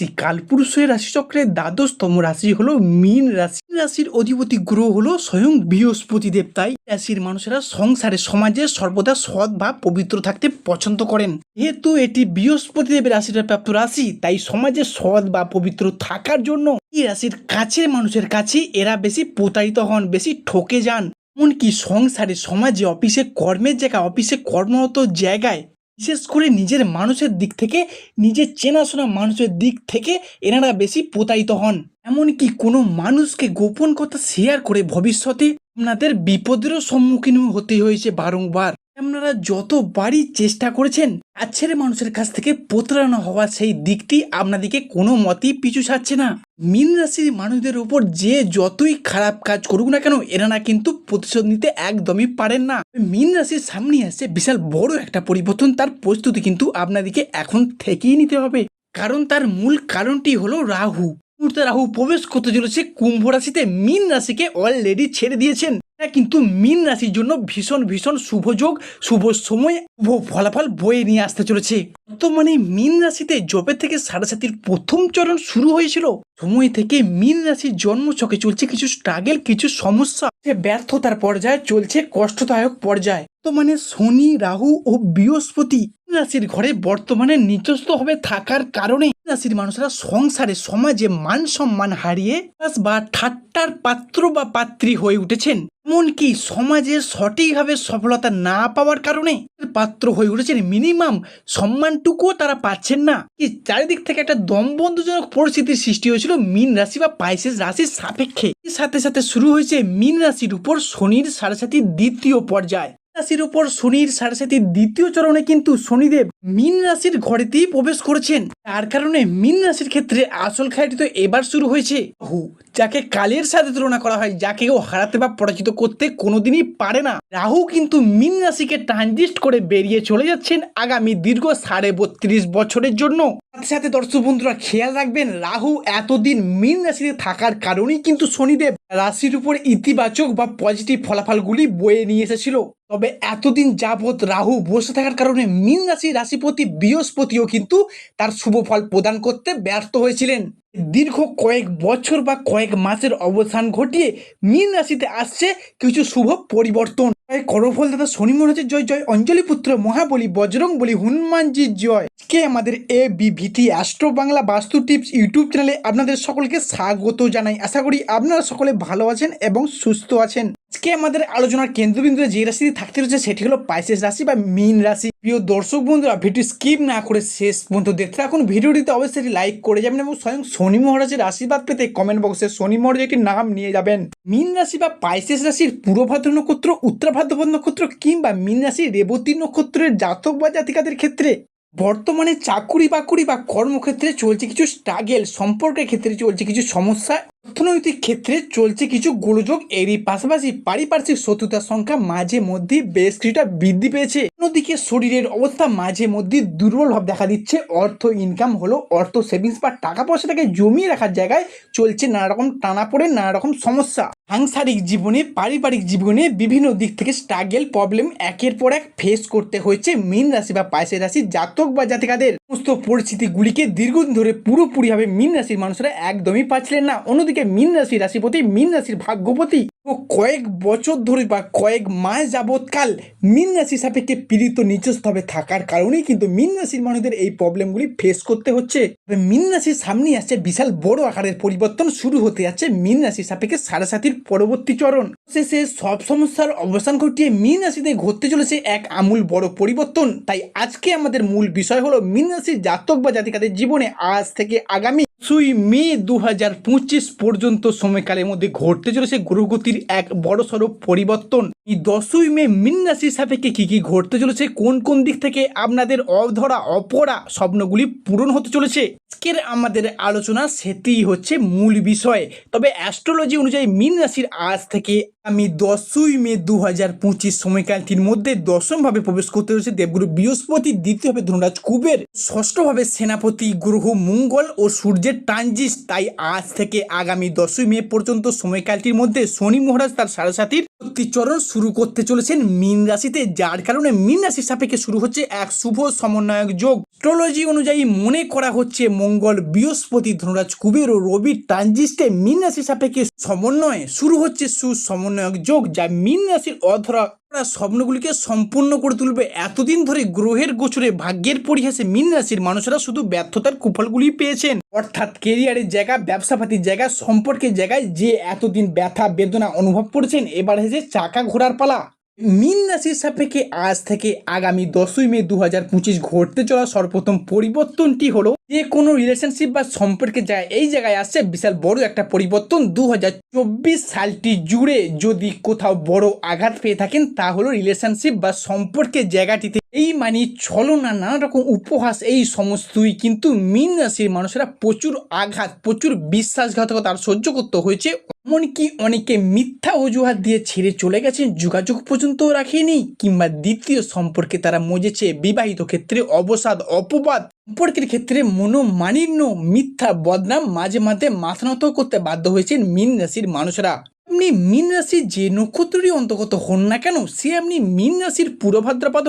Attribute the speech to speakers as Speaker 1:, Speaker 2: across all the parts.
Speaker 1: সেই কালপুরুষের রাশিচক্রের দ্বাদশতম রাশি হলো মীন রাশি। রাশির অধিপতি গ্রহ হলো স্বয়ং বৃহস্পতি দেব, তাই রাশির মানুষেরা সংসারে, সমাজে সর্বদা সৎ বা পবিত্র থাকতে পছন্দ করেন। যেহেতু এটি বৃহস্পতি দেবের রাশিটা প্রাপ্ত রাশি, তাই সমাজে সৎ বা পবিত্র থাকার জন্য এই রাশির কাছের মানুষের কাছে এরা বেশি প্রতারিত হন, বেশি ঠকে যান। এমনকি সংসারে, সমাজে, অফিসে, কর্মের জায়গায়, অফিসে কর্মরত জায়গায় বিশেষ করে নিজের মানুষের দিক থেকে, নিজের চেনাশোনা মানুষের দিক থেকে এনারা বেশি প্রতারিত হন। এমনকি কোনো মানুষকে গোপন কথা শেয়ার করে ভবিষ্যতে আপনাদের বিপদেরও সম্মুখীন হতে হয়েছে বারংবার। আপনারা যতবারই চেষ্টা করেছেন কাছের মানুষের কাছ থেকে প্রতারণা হওয়া সেই দিকটি আপনাদেরকে কোনো মতেই পিছু ছাড়ছে না। মিন রাশির মানুষদের উপর যে যতই খারাপ কাজ করুক না কেন এনারা কিন্তু প্রতিশোধ নিতে একদমই পারেন না। মিন রাশির সামনে আসছে বিশাল বড় একটা পরিবর্তন তার প্রস্তুতি কিন্তু আপনাদেরকে এখন থেকেই নিতে হবে। কারণ তার মূল কারণটি হলো রাহু। রাহু প্রবেশ করতে চলেছে কুম্ভ রাশিতে। মিন রাশিকে অলরেডি ছেড়ে দিয়েছেন। কিন্তু মীন রাশির জন্য ভীষণ ভীষণ শুভ যোগ, শুভ সময়, শুভ ফলাফল বয়ে নিয়ে আসতে চলেছে। বর্তমানে মীন রাশিতে জবের থেকে সাড়ে সাতির প্রথম চরণ শুরু হয়েছিল, সময় থেকে মীন রাশির জন্মছকে চলছে কিছু স্ট্রাগেল কিছু সমস্যা। ব্যর্থতার পর্যায়ে চলছে কষ্টদায়ক পর্যায়। তো মানে শনি, রাহু ও বৃহস্পতি রাশির ঘরে বর্তমানে নিচস্থ হবে থাকার কারণে রাশির মানুষরা সংসারে, সমাজে মান সম্মান হারিয়ে বা ঠাট্টার পাত্র বা পাত্রী হয়ে উঠেছেন। এমনকি সমাজে সঠিকভাবে সফলতা না পাওয়ার কারণে পাত্র হয়ে উঠেছেন মিনিমাম সম্মানটুকুও তারা পাচ্ছেন না। চারিদিক থেকে একটা দমবন্ধজনক পরিস্থিতির সৃষ্টি হয়েছিল মিন রাশি বা পাইসেস রাশির সাপেক্ষে। সাথে সাথে শুরু হয়েছে মিন রাশির উপর শনির সাড়ে সাতির দ্বিতীয় পর্যায়। রাশির উপর শনির সাড়ে সাতির দ্বিতীয় চরণে কিন্তু শনিদেব মিন রাশির ঘরেতেই প্রবেশ করেছেন। তার কারণে মিন রাশির ক্ষেত্রে আসল খায়টি তো এবার শুরু হয়েছে। যাকে কালের সাথে তুলনা করা হয়, যাকে কেউ হারাতে বা পরাজিত করতে কোনোদিনই পারে না। রাহু কিন্তু মীন রাশিকে ট্রানজিস্ট করে বেরিয়ে চলে যাচ্ছেন আগামী দীর্ঘ সাড়ে বত্রিশ বছরের জন্য। সাথে সাথে দর্শক বন্ধুরা, খেয়াল রাখবেন, রাহু এতদিন মিন রাশিতে থাকার কারণেই কিন্তু শনিদেব রাশির উপর ইতিবাচক বা পজিটিভ ফলাফলগুলি বয়ে নিয়ে এসেছিল। তবে এতদিন যাবৎ রাহু বসে থাকার কারণে মীন রাশি রাশিপতি বৃহস্পতিও কিন্তু তার শুভ ফল প্রদান করতে ব্যর্থ হয়েছিলেন। দীর্ঘ কয়েক বছর বা কয়েক মাসের অবসান ঘটিয়ে মীন রাশিতে আসছে কিছু শুভ পরিবর্তন। জয় করফল দাদা শনি মহারাজের জয় জয়, অঞ্জলি পুত্র মহাবলী বজরং বলি হনুমানজির জয়। কে আমাদের এ বিভিটি অ্যাস্ট্রো বাংলা বাস্তু টিপস ইউটিউব চ্যানেলে আপনাদের সকলকে স্বাগত জানাই। আশা করি আপনারা সকলে ভালো আছেন এবং সুস্থ আছেন। আজকে আমাদের আলোচনার কেন্দ্রবিন্দুতে যে রাশিটি থাকতে রয়েছে সেটি হলো পাইসেস রাশি বা মিন রাশি। প্রিয় দর্শক বন্ধুরা, ভিডিও স্কিপ না করে শেষ পর্যন্ত দেখতে থাকুন। ভিডিওটিতে অবশ্যই লাইক করে যাবেন এবং স্বয়ং শনি মহারাজের আশীর্বাদ পেতে কমেন্ট বক্সে শনি মহারাজের একটি নাম নিয়ে যাবেন। মিন রাশি বা পাইসেস রাশির পূর্ব ভাদ্র নক্ষত্র উত্তর ভাদ্রপদ নক্ষত্র কিংবা মিনরাশি রেবতী নক্ষত্রের জাতক বা জাতিকাদের ক্ষেত্রে বর্তমানে চাকুরি বাকুরি বা কর্মক্ষেত্রে চলছে কিছু স্ট্রাগেল সম্পর্কের ক্ষেত্রে চলছে কিছু সমস্যা অর্থনৈতিক ক্ষেত্রে চলছে কিছু গোলযোগ। এরই পাশাপাশি পারিপার্শ্বিক শত্রুতার সংখ্যা মাঝে মধ্যে বেশ কিছুটা বৃদ্ধি পেয়েছে। অন্যদিকে শরীরের অবস্থা মাঝে মধ্যে দুর্বল ভাব দেখা দিচ্ছে। অর্থ ইনকাম হলো অর্থ সেভিংস বা টাকা পয়সাটাকে জমিয়ে রাখার জায়গায় চলছে নানা রকম টানা পড়ে নানা রকম সমস্যা। সাংসারিক জীবনে, পারিবারিক জীবনে বিভিন্ন দিক থেকে স্ট্রাগেল প্রবলেম একের পর এক ফেস করতে হয়েছে। মীন রাশি বা পায়েসের রাশি জাতক বা জাতিকাদের। সমস্ত পরিস্থিতিগুলিকে দীর্ঘদিন ধরে পুরোপুরিভাবে মীন রাশির মানুষরা একদমই পাচ্ছিলেন না। অন্যদিকে মীন রাশি রাশিপতি, মীন রাশির ভাগ্যপতি কয়েক বছর ধরে বা কয়েক মাস যাবৎকাল মীন রাশি সাপেক্ষে পীড়িত নিচস্থভাবে থাকার কারণেই কিন্তু মীন রাশির মানুষদের এই প্রবলেমগুলি ফেস করতে হচ্ছে। মীন রাশির সামনে আসছে বিশাল বড় আকারের পরিবর্তন শুরু হতে যাচ্ছে মীন রাশির সাপেক্ষে সাড়ে সাতির পরবর্তী চরণ। শেষে সব সমস্যার অবসান ঘটিয়ে মীন রাশিতে ঘটতে চলেছে এক আমূল বড় পরিবর্তন। তাই আজকে আমাদের মূল বিষয় হলো মীন রাশির জাতক বা জাতিকাদের জীবনে আজ থেকে আগামী সুই মে দু হাজার পঁচিশ পর্যন্ত সময়কালের মধ্যে ঘটতে চলেছে গ্রহগতির এক বড় সড়ো পরিবর্তন। এই দশই মে মীন সাপেক্ষে কী কি ঘটতে চলেছে? কোন কোন দিক থেকে আপনাদের অধরা, অপরা স্বপ্নগুলি পূরণ হতে চলেছে? আজকের আমাদের আলোচনা সেটি হচ্ছে মূল বিষয়। তবে অ্যাস্ট্রোলজি অনুযায়ী মীন রাশির আজ থেকে আমি দশই মে দু হাজার পঁচিশ সময়কালটির মধ্যে দশমভাবে প্রবেশ করতে চলেছে দেবগুরু বৃহস্পতি, দ্বিতীয়ভাবে ধনরাজ কুবের, ষষ্ঠভাবে সেনাপতি, গ্রহ, মঙ্গল ও সূর্যের ট্রানজিস তাই আজ থেকে আগামী দশই মে পর্যন্ত সময়কালটির মধ্যে শনি মহারাজ তার সাড়ে সাতির চরণ শুরু করতে চলেছেন মিন রাশিতে, যার কারণে মিন রাশির সাপেক্ষে শুরু হচ্ছে এক শুভ সমন্বয়ক যোগ। অ্যাস্ট্রোলজি অনুযায়ী মনে করা হচ্ছে মঙ্গল, বৃহস্পতি, ধনুরাজ, কুবের ও রবির ট্রানজিস্টে মিন রাশির সাপেক্ষে সমন্বয়ে শুরু হচ্ছে সুসমন্বয়ক যোগ, যা মিন রাশির অধরা স্বপ্নগুলিকে সম্পূর্ণ করে তুলবে। এতদিন ধরে গ্রহের গোচরে ভাগ্যের পরিহাসে মিন রাশির মানুষেরা শুধু ব্যর্থতার কুফলগুলি পেয়েছেন। অর্থাৎ কেরিয়ারের জায়গা, ব্যবসাপাতির জায়গা, সম্পর্কের জায়গায় যে এতদিন ব্যথা, বেদনা অনুভব করেছেন, এবার হেসে চাকা ঘোরার পালা। মিন রাশির সাপেক্ষে আজ থেকে আগামী দশই মে দু হাজার পঁচিশ ঘটতে চলা সর্বপ্রথম পরিবর্তনটি হলো যে কোনো রিলেশনশিপ বা সম্পর্কের জায়গায় এই জায়গায় আসছে, বিশাল বড় একটা পরিবর্তন দু হাজার চব্বিশ সালটি জুড়ে যদি কোথাও বড় আঘাত পেয়ে থাকেন, তা হলো রিলেশনশিপ বা সম্পর্কের জায়গাটিতে এই মানে ছলনা নানা রকম উপহাস, এই সমস্তই কিন্তু মিন রাশির মানুষেরা প্রচুর আঘাত, প্রচুর বিশ্বাসঘাতকতা আর সহ্য করতে হয়েছে। এমনকি অনেকে মিথ্যা অজুহাত দিয়ে ছেড়ে চলে গেছেন, যোগাযোগ পর্যন্ত রাখেনি কিংবা দ্বিতীয় সম্পর্কে তারা মজেছে বিবাহিত ক্ষেত্রে অবসাদ, অপবাদ, সম্পর্কের ক্ষেত্রে মনোমালিন্য, মিথ্যা বদনাম মাঝে মাঝে মাথা নত করতে বাধ্য হয়েছেন মিন রাশির মানুষেরা। আপনি মিন রাশির যে নক্ষত্রটি অন্তর্গত হন না কেন, সে আপনি মিন রাশির পূর্ব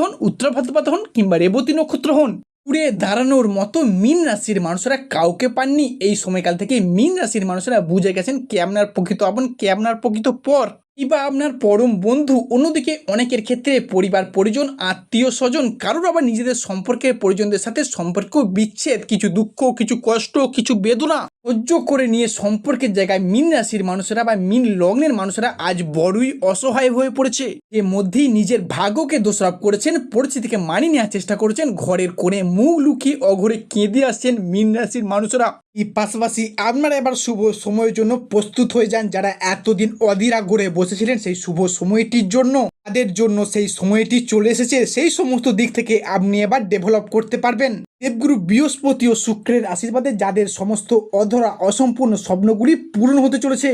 Speaker 1: হন উত্তর ভাদ্রপাদ হন কিংবা রেবতী নক্ষত্র হন। উড়ে দাঁড়ানোর মতো মিন রাশির মানুষরা কাউকে পাননি। এই সময়কাল থেকে মিন রাশির মানুষরা বুঝে গেছেন কে আপনার প্রকৃত আপন কে আপনার প্রকৃত পর। কিংবা আপনার পরম বন্ধু, অন্যদিকে অনেকের ক্ষেত্রে পরিবার, পরিজন, আত্মীয় স্বজন, কারোর আবার নিজেদের সম্পর্কের পরিজনদের সাথে সম্পর্ক বিচ্ছেদ। কিছু দুঃখ, কিছু কষ্ট, কিছু বেদনা সহ্য করে নিয়ে সম্পর্কের জায়গায় মিন রাশির মানুষেরা বা মিন লগ্নের মানুষেরা আজ বড়ই অসহায় হয়ে পড়েছে। এর মধ্যেই নিজের ভাগ্যকে দোষারোপ করেছেন, পরিস্থিতিকে মানিয়ে নেওয়ার চেষ্টা করেছেন, ঘরের কোণে মুখ লুকিয়ে অঘরে কেঁদে আসছেন মিন রাশির মানুষেরা। পাশাপাশি আপনারা এবার শুভ সময়ের জন্য প্রস্তুত হয়ে যান যারা এতদিন অধীরা ঘুরে বসেছিলেন সেই শুভ সময়টির জন্য। তাদের জন্য সেই সময়টি চলে এসেছে। সেই সমস্ত দিক থেকে আপনি এবার ডেভেলপ করতে পারবেন। দেবগুরু বৃহস্পতি ও শুক্রের আশীর্বাদে যাদের সমস্ত অধরা অসম্পূর্ণ স্বপ্নগুলি পূরণ হতে চলেছে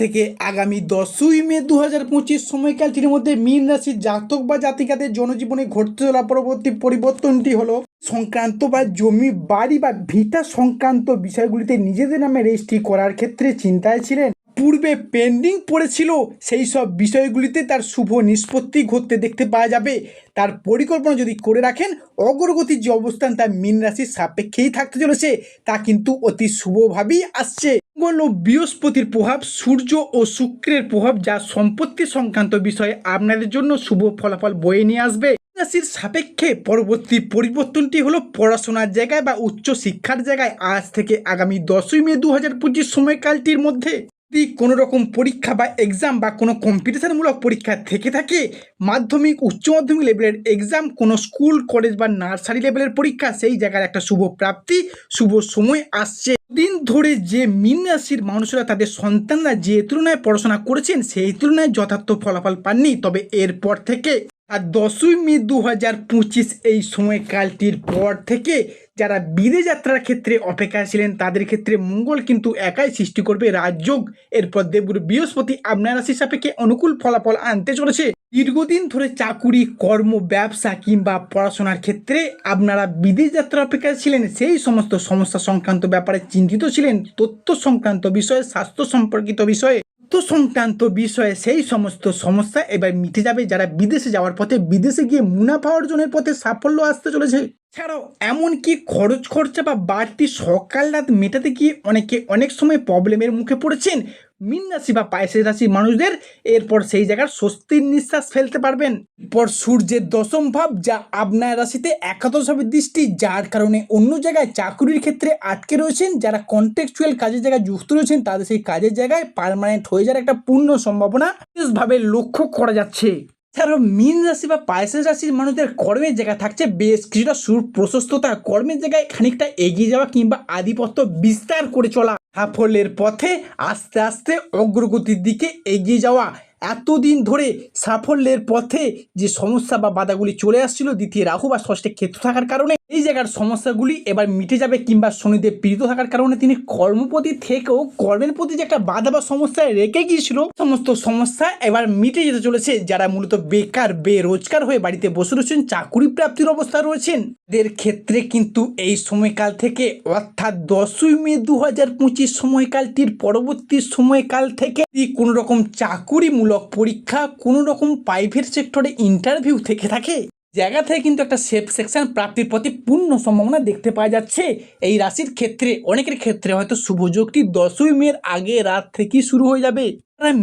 Speaker 1: থেকে আগামী দশই মে দু হাজার পঁচিশ সময়কালটির মধ্যে মীন রাশির জাতক বা জাতিকাদের জনজীবনে ঘটতে চলা পরবর্তী পরিবর্তনটি হলো সংক্রান্ত বা জমি, বাড়ি বা ভিটা সংক্রান্ত বিষয়গুলিতে নিজেদের নামে রেজিস্ট্রি করার ক্ষেত্রে চিন্তায় ছিলেন। পূর্বে পেন্ডিং পড়েছিল, সেই সব বিষয়গুলিতে তার শুভ নিষ্পত্তি ঘটতে দেখতে পাওয়া যাবে। তার পরিকল্পনা যদি করে রাখেন, অগ্রগতির যে অবস্থান তা মীন রাশির সাপেক্ষেই থাকতে চলেছে, তা কিন্তু অতি শুভভাবেই আসছে। মঙ্গল ও বৃহস্পতির প্রভাব, সূর্য ও শুক্রের প্রভাব যা সম্পত্তি সংক্রান্ত বিষয়ে আপনাদের জন্য শুভ ফলাফল বয়ে নিয়ে আসবে। রাশির সাপেক্ষে পরবর্তী পরিবর্তনটি হলো পড়াশোনার জায়গায় বা উচ্চ শিক্ষার জায়গায় আজ থেকে আগামী দশই মে দু হাজার পঁচিশ সময়কালটির মধ্যে। যদি কোনো রকম পরীক্ষা বা এক্সাম বা কোনো কম্পিটিশনমূলক পরীক্ষা থেকে থাকে, মাধ্যমিক, উচ্চ মাধ্যমিক লেভেলের এক্সাম কোনো স্কুল কলেজ বা নার্সারি লেভেলের পরীক্ষা, সেই জায়গার একটা শুভ প্রাপ্তি, শুভ সময় আসছে। দিন ধরে যে মিন রাশির মানুষরা তাদের সন্তানরা যে তুলনায় পড়াশোনা করেছেন, সেই তুলনায় যথার্থ ফলাফল পাননি। তবে এরপর থেকে আর দশই মে দু হাজার পঁচিশ এই সময়কালটির পর থেকে যারা বিদেশ যাত্রার ক্ষেত্রে অপেক্ষায় ছিলেন, তাদের ক্ষেত্রে মঙ্গল কিন্তু একাই সৃষ্টি করবে রাজযোগ। এরপর দেবগুরু বৃহস্পতি আপনার রাশির সাপেক্ষে অনুকূল ফলাফল আনতে চলেছে। দীর্ঘদিন ধরে চাকুরি, কর্ম, ব্যবসা কিংবা পড়াশোনার ক্ষেত্রে আপনারা বিদেশ যাত্রার অপেক্ষায় ছিলেন, সেই সমস্ত সমস্যা সংক্রান্ত ব্যাপারে চিন্তিত ছিলেন, তথ্য সংক্রান্ত বিষয়ে, স্বাস্থ্য সম্পর্কিত বিষয়ে। তথ্য সংক্রান্ত বিষয়ে সেই সমস্ত সমস্যা এবার মিটে যাবে যারা বিদেশে যাওয়ার পথে, বিদেশে গিয়ে মুনাফা অর্জনের পথে সাফল্য আসতে চলেছে। এছাড়াও এমনকি খরচ খরচা বা বাড়তি সকাল রাত মেটাতে গিয়ে অনেকে অনেক সময় প্রবলেমের মুখে পড়েছেন? মিন রাশি বা পায়েসের রাশি মানুষদের এরপর সেই জায়গার স্বস্তির নিঃশ্বাস ফেলতে পারবেন। পর সূর্যের দশম ভাব যা আপনার রাশিতে একাদশ ভাবে দৃষ্টি, যার কারণে অন্য জায়গায় চাকুরির ক্ষেত্রে আটকে রয়েছেন, যারা কন্টেকচুয়াল কাজের জায়গায় যুক্ত রয়েছেন, তাদের সেই কাজের জায়গায় পারমানেন্ট হয়ে যাওয়ার একটা পূর্ণ সম্ভাবনা বিশেষভাবে লক্ষ্য করা যাচ্ছে। এছাড়াও মীন রাশি বা পায়েসের রাশির মানুষদের কর্মের জায়গায় থাকছে বেশ কিছুটা সুর প্রশস্ততা। কর্মের জায়গায় খানিকটা এগিয়ে যাওয়া কিংবা আধিপত্য বিস্তার করে চলা। সাফল্যের পথে আস্তে আস্তে অগ্রগতির দিকে এগিয়ে যাওয়া এতদিন ধরে সাফল্যের পথে যে সমস্যা বা বাধাগুলি চলে আসছিল, দ্বিতীয় রাহু বা ষষ্ঠে ক্ষেত্র থাকার কারণে, এই জায়গার সমস্যাগুলি এবার মিটে যাবে কিংবা শনিদেব পীড়িত থাকার কারণে তিনি কর্মপতি থেকেও কর্মের প্রতি যে একটা বাধা বা সমস্যায় রেখে গিয়েছিল, সমস্ত সমস্যা এবার মিটে যেতে চলেছে, যারা মূলত বেকার, বেরোজগার হয়ে বাড়িতে বসে রয়েছেন, চাকুরি প্রাপ্তির অবস্থা রয়েছেন। এদের ক্ষেত্রে কিন্তু এই সময়কাল থেকে, অর্থাৎ দশই মে দু হাজার পঁচিশ সময়কালটির পরবর্তী সময়কাল থেকে কোনো রকম চাকুরি চাকরিমূলক পরীক্ষা কোনো রকম প্রাইভেট সেক্টরে ইন্টারভিউ থেকে থাকে? জায়গা থেকে কিন্তু একটা সেফ সেকশন প্রাপ্তির প্রতি পূর্ণ সম্ভাবনা দেখতে পাওয়া যাচ্ছে। এই রাশির ক্ষেত্রে, অনেকের ক্ষেত্রে হয়তো শুভযোগটি দশই মের আগে রাত থেকেই শুরু হয়ে যাবে।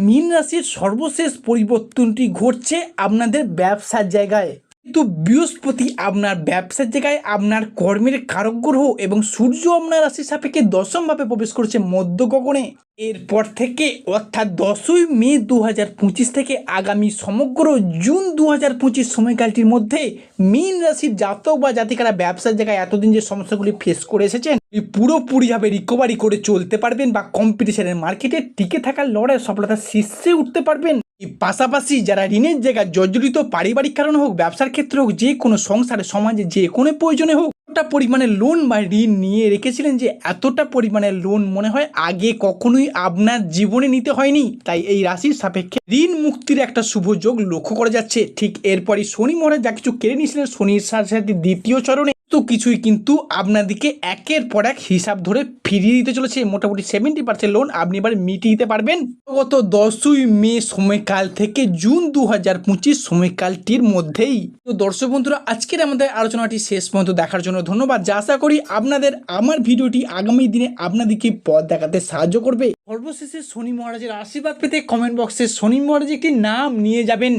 Speaker 1: মীন রাশির সর্বশেষ পরিবর্তনটি ঘটছে আপনাদের ব্যবসার জায়গায়। কিন্তু বৃহস্পতি আপনার ব্যবসার জায়গায় আপনার কর্মের কারক গ্রহ এবং সূর্য আপনার রাশি সাপেক্ষে দশমভাবে প্রবেশ করছে মধ্য গগনে। এরপর থেকে অর্থাৎ দশই মে দু হাজার পঁচিশ থেকে আগামী সমগ্র জুন দু হাজার পঁচিশ সময়কালটির মধ্যে মীন রাশির জাতক বা জাতিকারা ব্যবসার জায়গায় এতদিন যে সমস্যাগুলি ফেস করে এসেছেন পুরোপুরিভাবে রিকভারি করে চলতে পারবেন বা কম্পিটিশনের মার্কেটে টিকে থাকার লড়াই সফলতার শীর্ষে উঠতে পারবেন। পাশাপাশি যারা ঋণের জায়গায় জর্জরিত পারিবারিক কারণে হোক, ব্যবসার ক্ষেত্রে হোক, যে কোনো সংসারে, সমাজে যে কোনো প্রয়োজনে হোক এতটা পরিমাণে লোন বা ঋণ নিয়ে রেখেছিলেন যে এতটা পরিমাণে লোন মনে হয় আগে কখনোই আপনার জীবনে নিতে হয়নি? তাই এই রাশির সাপেক্ষে ঋণ মুক্তির একটা শুভ যোগ লক্ষ্য করা যাচ্ছে। ঠিক এরপরই শনি মহারাজ যা কিছু কেড়ে নিয়েছিলেন, শনির সাথে সাথে দ্বিতীয় চরণে তো কিছুই কিন্তু আপনাদেরকে একের পর এক হিসাব ধরে ফিরিয়ে দিতে চলেছে। মোটামুটি সেভেন্টি পার্সেন্ট লোন আপনি এবার মিটিয়ে দিতে পারবেন। গত দশই মে সময়কাল থেকে জুন দু হাজার পঁচিশ সময়কালটির মধ্যেই। তো দর্শক বন্ধুরা, আজকের আমাদের আলোচনাটি শেষ পর্যন্ত দেখার জন্য ধন্যবাদ। যা আশা করি আপনাদের আমার ভিডিওটি আগামী দিনে আপনাদেরকে পথ দেখাতে সাহায্য করবে। সর্বশেষে শনি মহারাজের আশীর্বাদ পেতে কমেন্ট বক্সে শনি মহারাজ একটি নাম নিয়ে যাবেন।